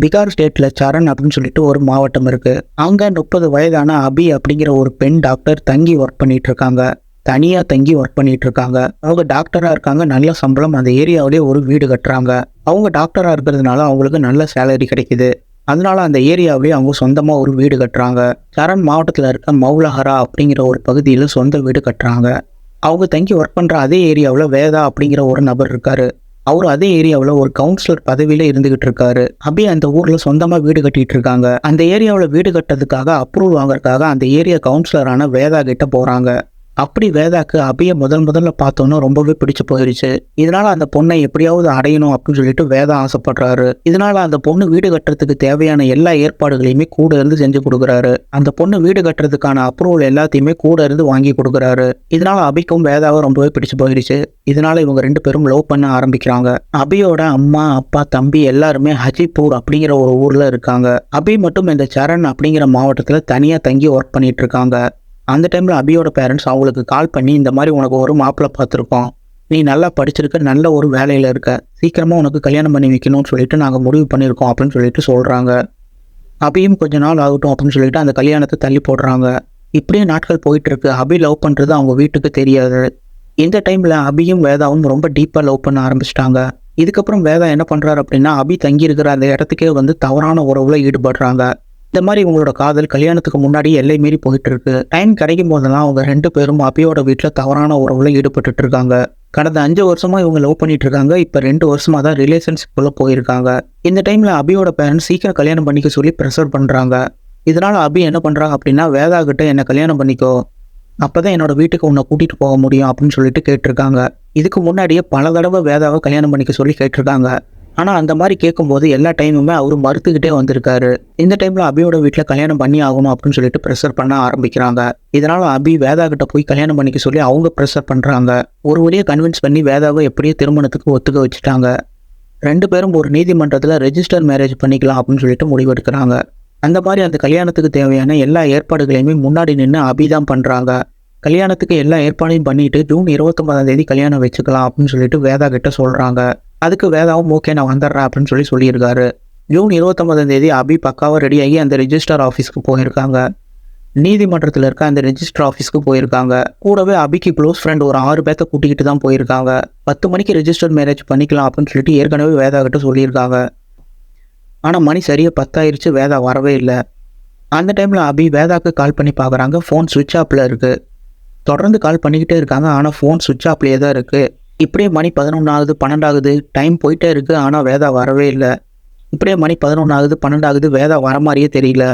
பீகார் ஸ்டேட்டில் சரண் அப்படின்னு சொல்லிட்டு ஒரு மாவட்டம் இருக்குது அங்கே முப்பது வயதான அபி அப்படிங்கிற ஒரு பெண் டாக்டர் தங்கி ஒர்க் பண்ணிட்டு இருக்காங்க. தங்கி ஒர்க் பண்ணிட்டு இருக்காங்க. அவங்க டாக்டராக இருக்காங்க. நல்ல சம்பளம். அந்த ஏரியாவிலேயே ஒரு வீடு கட்டுறாங்க. அவங்க டாக்டராக இருக்கிறதுனால அவங்களுக்கு நல்ல சேலரி கிடைக்குது. அதனால அந்த ஏரியாவிலேயே அவங்க சொந்தமாக ஒரு வீடு கட்டுறாங்க. சரண் மாவட்டத்தில் இருக்க மௌலஹரா அப்படிங்கிற ஒரு பகுதியில் சொந்த வீடு கட்டுறாங்க. அவங்க தங்கி ஒர்க் பண்ணுற அதே ஏரியாவில் வேதா அப்படிங்கிற ஒரு நபர் இருக்காரு. அவரும் அதே ஏரியாவில் ஒரு கவுன்சிலர் பதவியில் இருந்துகிட்டு இருக்காரு. அபி அந்த ஊரில் சொந்தமாக வீடு கட்டிட்டு இருக்காங்க. அந்த ஏரியாவில் வீடு கட்டுறதுக்காக அப்ரூவல் வாங்குறதுக்காக அந்த ஏரியா கவுன்சிலரான வேதா கிட்ட போகிறாங்க அப்படி வேதாக்கு அபியை முதல் முதல்ல பார்த்தோன்னா ரொம்பவே பிடிச்சு போயிருச்சு. இதனால அந்த பொண்ணை எப்படியாவது அடையணும் அப்படின்னு சொல்லிட்டு வேதா ஆசைப்படுறாரு. இதனால அந்த பொண்ணு வீடு கட்டுறதுக்கு தேவையான எல்லா ஏற்பாடுகளையுமே கூட இருந்து செஞ்சு கொடுக்குறாரு. அந்த பொண்ணு வீடு கட்டுறதுக்கான அப்ரூவல் எல்லாத்தையுமே கூட இருந்து வாங்கி கொடுக்குறாரு. இதனால அபிக்கும் வேதாவும் ரொம்பவே பிடிச்சு போயிருச்சு. இதனால இவங்க ரெண்டு பேரும் லவ் பண்ண ஆரம்பிக்கிறாங்க. அபியோட அம்மா அப்பா தம்பி எல்லாருமே ஹஜிப்பூர் அப்படிங்கிற ஒரு ஊர்ல இருக்காங்க. அபி மட்டும் இந்த சரண் அப்படிங்கிற மாவட்டத்துல தனியா தங்கி ஒர்க் பண்ணிட்டு இருக்காங்க. அந்த டைமில் அபியோட பேரண்ட்ஸ் அவங்களுக்கு கால் பண்ணி இந்த மாதிரி உனக்கு ஒரு மாப்பிள்ளை பார்த்துருக்கோம் நீ நல்லா படிச்சிருக்க நல்ல ஒரு வேலையில் இருக்க. சீக்கிரமாக உனக்கு கல்யாணம் பண்ணி வைக்கணும்னு சொல்லிட்டு நாங்கள் முடிவு பண்ணியிருக்கோம் அப்படின்னு சொல்லிட்டு சொல்கிறாங்க அபியும் கொஞ்ச நாள் ஆகட்டும் அப்படின்னு சொல்லிட்டு அந்த கல்யாணத்தை தள்ளி போடுறாங்க. இப்படியே நாட்கள் போயிட்டுருக்கு அபி லவ் பண்ணுறது அவங்க வீட்டுக்கு தெரியாது. இந்த டைமில் அபியும் வேதாவும் ரொம்ப டீப்பாக லவ் பண்ண ஆரம்பிச்சிட்டாங்க. இதுக்கப்புறம் வேதா என்ன பண்ணுறாரு அப்படின்னா அபி தங்கி இருக்கிற அந்த இடத்துக்கே வந்து தவறான உறவில் ஈடுபடுறாங்க. இந்த மாதிரி இவங்களோட காதல் கல்யாணத்துக்கு முன்னாடி எல்லை மீறி போயிட்டு இருக்கு டைம் கிடைக்கும் போதெல்லாம் அவங்க ரெண்டு பேரும் அப்பியோட வீட்டில் தவறான உறவுல ஈடுபட்டுட்டு இருக்காங்க. கடந்த அஞ்சு வருஷமா இவங்க லவ் பண்ணிட்டு இருக்காங்க. இப்போ ரெண்டு வருஷமா தான் ரிலேஷன்ஷிப்புள்ள போயிருக்காங்க. இந்த டைம்ல அபியோட பேரண்ட்ஸ் சீக்கிரம் கல்யாணம் பண்ணிக்க சொல்லி ப்ரெஷர் பண்றாங்க. இதனால அபி என்ன பண்றாங்க அப்படின்னா வேதா கிட்ட என்ன கல்யாணம் பண்ணிக்கோ. அப்போதான் என்னோட வீட்டுக்கு உன்னை கூட்டிட்டு போக முடியும் அப்படின்னு சொல்லிட்டு கேட்டிருக்காங்க. இதுக்கு முன்னாடியே பல தடவை வேதாவை கல்யாணம் பண்ணிக்க சொல்லி கேட்டிருக்காங்க. ஆனால் அந்த மாதிரி கேட்கும்போது எல்லா டைமுமே அவர் மறுத்துக்கிட்டே வந்திருக்காரு. இந்த டைமில் அபியோட வீட்டில் கல்யாணம் பண்ணி ஆகணும் அப்படின்னு சொல்லிட்டு ப்ரெஷர் பண்ண ஆரம்பிக்கிறாங்க. இதனால் அபி வேதா கிட்ட போய் கல்யாணம் பண்ணிக்க சொல்லி அவங்க ப்ரெஷர் பண்ணுறாங்க ஒரு வழியை கன்வின்ஸ் பண்ணி வேதாவை எப்படியோ திருமணத்துக்கு ஒத்துக்க வச்சுட்டாங்க. ரெண்டு பேரும் ஒரு நீதிமன்றத்தில் ரெஜிஸ்டர் மேரேஜ் பண்ணிக்கலாம் அப்படின்னு சொல்லிட்டு முடிவெடுக்கிறாங்க. அந்த மாதிரி அந்த கல்யாணத்துக்கு தேவையான எல்லா ஏற்பாடுகளையுமே முன்னாடி நின்று அபி தான் பண்ணுறாங்க கல்யாணத்துக்கு எல்லா ஏற்பாடையும் பண்ணிட்டு ஜூன் இருபத்தொன்பதாம் தேதி கல்யாணம் வச்சுக்கலாம் அப்படின்னு சொல்லிட்டு வேதா கிட்ட சொல்கிறாங்க அதுக்கு வேதாவும் ஓகே நான் வந்துடுறேன் அப்படின்னு சொல்லி சொல்லியிருக்காரு. ஜூன் இருபத்தொன்பதாம் தேதி அபி பக்காவாக ரெடியாகி அந்த ரெஜிஸ்டர் ஆஃபீஸ்க்கு போயிருக்காங்க. நீதிமன்றத்தில் இருக்க அந்த ரெஜிஸ்டர் ஆஃபீஸ்க்கு போயிருக்காங்க. கூடவே அபிக்கு க்ளோஸ் ஃப்ரெண்ட் ஒரு ஆறு பேர்த்த கூட்டிகிட்டு தான் போயிருக்காங்க. பத்து மணிக்கு ரெஜிஸ்டர் மேரேஜ் பண்ணிக்கலாம் அப்படின்னு சொல்லிட்டு ஏற்கனவே வேதா கிட்ட சொல்லியிருக்காங்க. ஆனால் மணி சரியாக பத்தாயிருச்சு வேதா வரவே இல்லை. அந்த டைமில் அபி வேதாக்கு கால் பண்ணி பார்க்குறாங்க ஃபோன் சுவிட்ச் ஆஃபில் இருக்குது தொடர்ந்து கால் பண்ணிக்கிட்டே இருக்காங்க. ஆனால் ஃபோன் சுவிட்ச் ஆஃப்லேயே தான் இருக்குது இப்படியே மணி பதினொன்று ஆகுது பன்னெண்டாகுது. டைம் போயிட்டே இருக்குது ஆனால் வேதா வரவே இல்லை. இப்படியே மணி பதினொன்று ஆகுது பன்னெண்டாகுது வேதா வர மாதிரியே தெரியல.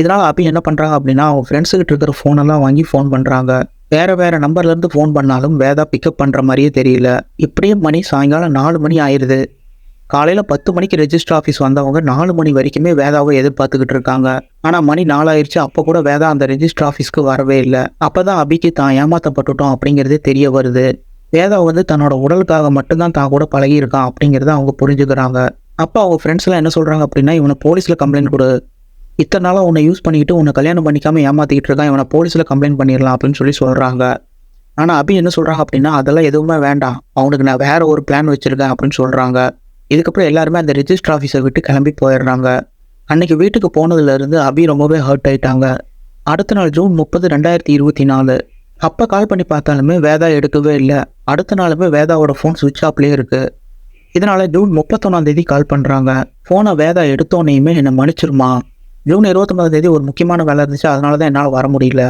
இதனால் அப்பி என்ன பண்ணுறாங்க அப்படின்னா அவங்க ஃப்ரெண்ட்ஸுக்கிட்ட இருக்கிற ஃபோனெல்லாம் வாங்கி ஃபோன் பண்ணுறாங்க வேறு வேறு நம்பர்லேருந்து ஃபோன் பண்ணாலும் வேதா பிக்கப் பண்ணுற மாதிரியே தெரியல. இப்படியே மணி சாயங்காலம் நாலு மணி ஆயிடுது காலையில் பத்து மணிக்கு ரெஜிஸ்டர் ஆஃபீஸ் வந்தவங்க நாலு மணி வரைக்குமே வேதாவை எதிர்பார்த்துக்கிட்டு இருக்காங்க. ஆனால் மணி நாலாயிருச்சு அப்போ கூட வேதா அந்த ரெஜிஸ்டர் ஆஃபீஸ்க்கு வரவே இல்லை. அப்போ தான் அபிக்கு தான் ஏமாற்றப்பட்டுட்டோம் அப்படிங்கிறதே தெரிய வருது. வேதா வந்து தன்னோட உடலுக்காக மட்டும்தான் தான் கூட பழகியிருக்கான் அப்படிங்கிறத அவங்க புரிஞ்சுக்கிறாங்க. அப்போ அவங்க ஃப்ரெண்ட்ஸ்லாம் என்ன சொல்கிறாங்க அப்படின்னா இவனை போலீஸில் கம்ப்ளைண்ட் கொடு. இத்தனை நாளாக உன்னை யூஸ் பண்ணிக்கிட்டு உன்னை கல்யாணம் பண்ணிக்காமல் ஏமாற்றிக்கிட்டு இருக்கான். இவனை போலீஸில் கம்ப்ளைண்ட் பண்ணிடலாம் அப்படின்னு சொல்லி சொல்கிறாங்க ஆனால் அபி என்ன சொல்கிறாங்க அப்படின்னா அதெல்லாம் எதுவுமே வேண்டாம். அவனுக்கு நான் வேறு ஒரு பிளான் வச்சுருக்கேன் அப்படின்னு சொல்கிறாங்க இதுக்கப்புறம் எல்லாருமே அந்த ரிஜிஸ்டர் ஆஃபீஸை விட்டு கிளம்பி போயிடுறாங்க. அன்னைக்கு வீட்டுக்கு போனதுலேருந்து அபி ரொம்பவே ஹர்ட் ஆயிட்டாங்க. அடுத்த நாள் ஜூன் முப்பது ரெண்டாயிரத்தி இருபத்தி நாலு. அப்போ கால் பண்ணி பார்த்தாலுமே வேதா எடுக்கவே இல்லை. அடுத்த நாளுமே வேதாவோட ஃபோன் சுவிட்ச் ஆஃப்லேயே இருக்குது இதனால ஜூன் முப்பத்தொன்னாம் தேதி கால் பண்ணுறாங்க ஃபோனை வேதா எடுத்தோன்னையுமே என்னை மன்னிச்சிருமா? ஜூன் இருபத்தொம்பதாம் தேதி ஒரு முக்கியமான வேலை இருந்துச்சு. அதனால தான் என்னால் வர முடியல.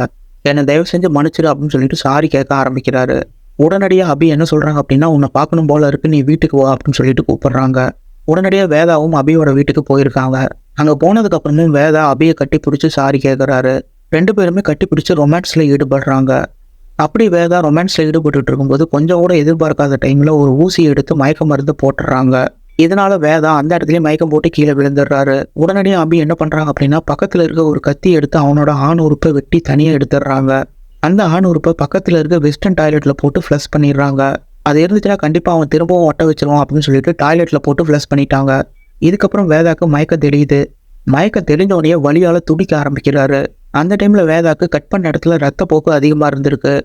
என்னை தயவு செஞ்சு மன்னிச்சிரு அப்படின்னு சொல்லிட்டு சாரி கேட்க ஆரம்பிக்கிறாரு. உடனடியாக அபி என்ன சொல்கிறாங்க அப்படின்னா உன்னை பார்க்கணும் போல இருக்கு. நீ வீட்டுக்கு வா அப்படின்னு சொல்லிட்டு கூப்பிட்றாங்க. உடனடியாக வேதாவும் அபியோட வீட்டுக்கு போயிருக்காங்க. அங்கே போனதுக்கப்புறமும் வேதா அபியை கட்டி பிடிச்சி சாரி கேட்குறாரு ரெண்டு பேருமே கட்டி பிடிச்சி ரொமான்ஸில் ஈடுபடுறாங்க. அப்படி வேதா ரொமான்ஸில் ஈடுபட்டுட்டு இருக்கும்போது கொஞ்சம் கூட எதிர்பார்க்காத டைமில் ஒரு ஊசி எடுத்து மயக்க மருந்து போட்டுடுறாங்க இதனால வேதா அந்த இடத்துலயே மயக்கம் போட்டு கீழே விழுந்துடுறாரு. உடனடியாக அபி என்ன பண்ணுறாங்க அப்படின்னா பக்கத்தில் இருக்க ஒரு கத்தி எடுத்து அவனோட ஆண் உறுப்பை வெட்டி தனியாக எடுத்துடுறாங்க. அந்த ஆண் உறுப்பை பக்கத்தில் இருக்க வெஸ்டர்ன் டாய்லெட்டில் போட்டு ஃப்ளஷ் பண்ணிடுறாங்க. அது இருந்துச்சுன்னா கண்டிப்பாக அவன் திரும்பவும் ஒட்ட வச்சிருவான் அப்படின்னு சொல்லிட்டு டாய்லெட்டில் போட்டு ஃப்ளஷ் பண்ணிட்டாங்க. இதுக்கப்புறம் வேதாக்கு மயக்கம் தெரியுது. மயக்கம் தெரிஞ்சோடனே வழியால் துடிக்க ஆரம்பிக்கிறாரு. அந்த டைமில் வேதாக்கு கட் பண்ண இடத்துல ரத்த போக்கு அதிகமாக இருந்திருக்கு.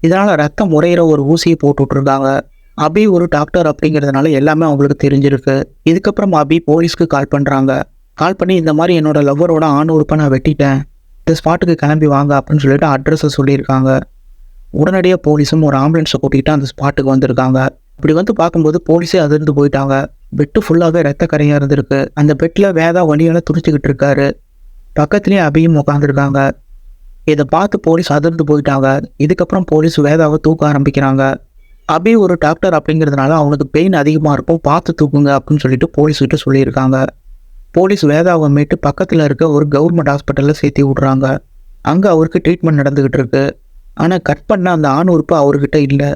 இதனால் ரத்தம் முறையிற ஒரு ஊசியை போட்டு விட்ருக்காங்க அபி ஒரு டாக்டர் அப்படிங்கிறதுனால எல்லாமே அவங்களுக்கு தெரிஞ்சிருக்கு. இதுக்கப்புறம் அபி போலீஸ்க்கு கால் பண்ணுறாங்க கால் பண்ணி இந்த மாதிரி என்னோட லவ்வரோட ஆண் உறுப்பை நான் வெட்டிட்டேன். இந்த ஸ்பாட்டுக்கு கிளம்பி வாங்க அப்படின்னு சொல்லிட்டு அட்ரஸை சொல்லியிருக்காங்க. உடனடியாக போலீஸும் ஒரு ஆம்புலன்ஸை கூட்டிகிட்டு அந்த ஸ்பாட்டுக்கு வந்திருக்காங்க. இப்படி வந்து பார்க்கும்போது போலீஸே அதிர்ந்து போயிட்டாங்க. பெட்டு ஃபுல்லாகவே ரத்த கரையாக இருந்திருக்கு. அந்த பெட்டில் வேதா வழியால் துடிச்சிக்கிட்டு இருக்காரு. பக்கத்துலேயே அபியும் உட்காந்துருக்காங்க இதை பார்த்து போலீஸ் அதிர்ந்து போயிட்டாங்க. இதுக்கப்புறம் போலீஸ் வேதாவை தூக்க ஆரம்பிக்கிறாங்க. அபி ஒரு டாக்டர் அப்படிங்கிறதுனால அவனுக்கு பெயின் அதிகமாக இருக்கும். பார்த்து தூக்குங்க அப்படின்னு சொல்லிட்டு போலீஸ்கிட்ட சொல்லியிருக்காங்க. போலீஸ் வேதாவை மீட்டு பக்கத்தில் இருக்க ஒரு கவர்மெண்ட் ஹாஸ்பிட்டலில் சேர்த்தி விட்றாங்க. அங்கே அவருக்கு ட்ரீட்மெண்ட் நடந்துக்கிட்டு இருக்கு. ஆனால் கட் பண்ண அந்த ஆண் உறுப்பு அவர்கிட்ட இல்லை.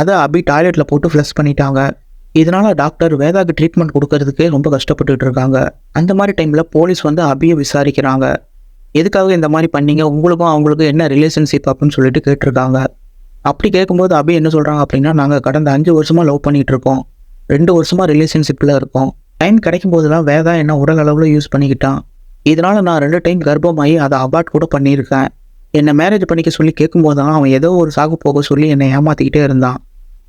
அதை அபி டாய்லெட்டில் போட்டு ஃப்ளஷ் பண்ணிட்டாங்க. இதனால் டாக்டர் வேதாக்கு ட்ரீட்மெண்ட் கொடுக்கறதுக்கு ரொம்ப கஷ்டப்பட்டுட்டு இருக்காங்க. அந்த மாதிரி டைமில் போலீஸ் வந்து அபியை விசாரிக்கிறாங்க. எதுக்காக இந்த மாதிரி பண்ணீங்க? உங்களுக்கும் அவங்களுக்கும் என்ன ரிலேஷன்ஷிப் அப்படின்னு சொல்லிட்டு கேட்டிருக்காங்க. அப்படி கேட்கும்போது அபி என்ன சொல்கிறாங்க அப்படின்னா நாங்கள் கடந்த அஞ்சு வருஷமாக லவ் பண்ணிகிட்டு இருக்கோம். ரெண்டு வருஷமாக ரிலேஷன்ஷிப்பில் இருக்கோம். டைம் கிடைக்கும் போதெல்லாம் வேதா என்ன உடல் அளவில் யூஸ் பண்ணிக்கிட்டான். இதனால் நான் ரெண்டு டைம் கர்ப்பமாகி அதை அபார்ட் கூட பண்ணியிருக்கேன். என்னை மேரேஜ் பண்ணிக்க சொல்லி கேட்கும்போது தான் அவன் ஏதோ ஒரு சாகு போக சொல்லி என்னை ஏமாற்றிக்கிட்டே இருந்தான்.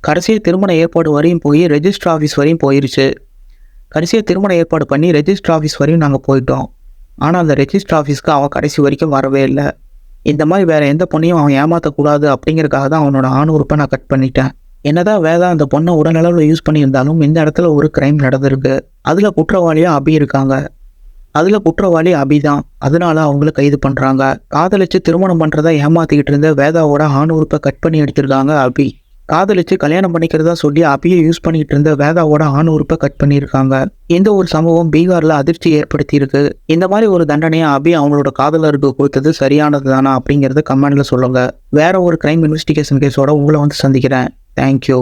கடைசியாக திருமண ஏற்பாடு வரையும் போய் ரெஜிஸ்டர் ஆஃபீஸ் வரையும் போயிருச்சு. கடைசியாக திருமண ஏற்பாடு பண்ணி ரெஜிஸ்டர் ஆஃபீஸ் வரையும் நாங்கள் போயிட்டோம். ஆனால் அந்த ரெஜிஸ்டர் ஆஃபீஸ்க்கு அவன் கடைசி வரைக்கும் வரவே இல்லை. இந்த மாதிரி வேறு எந்த பொண்ணையும் அவன் ஏமாற்றக்கூடாது அப்படிங்கிறதுக்காக தான் அவனோட ஆண் உறுப்பை நான் கட் பண்ணிட்டேன். என்னதான் வேதா அந்த பொண்ணை உடனளவில் யூஸ் பண்ணியிருந்தாலும் இந்த இடத்துல ஒரு கிரைம் நடந்திருக்கு. அதில் குற்றவாளியாக அபி இருக்காங்க. அதில் குற்றவாளி அபி தான். அதனால அவங்கள கைது பண்ணுறாங்க காதலிச்சு திருமணம் பண்ணுறதா ஏமாற்றிக்கிட்டு இருந்த வேதாவோட ஆண் உறுப்பை கட் பண்ணி எடுத்திருக்காங்க அபி. காதலிச்சு கல்யாணம் பண்ணிக்கிறதா சொல்லி அபியை யூஸ் பண்ணிட்டு இருந்த வேதாவோட ஆண் உறுப்பை கட் பண்ணியிருக்காங்க. இந்த ஒரு சம்பவம் பீகாரில் அதிர்ச்சி ஏற்படுத்தியிருக்கு. இந்த மாதிரி ஒரு தண்டனையை அபி அவங்களோட காதலருக்கு கொடுத்தது சரியானது தானா அப்படிங்கிறத கமெண்ட்ல சொல்லுங்க. வேற ஒரு கிரைம் இன்வெஸ்டிகேஷன் கேஸோட உங்களை வந்து சந்திக்கிறேன். தேங்க்யூ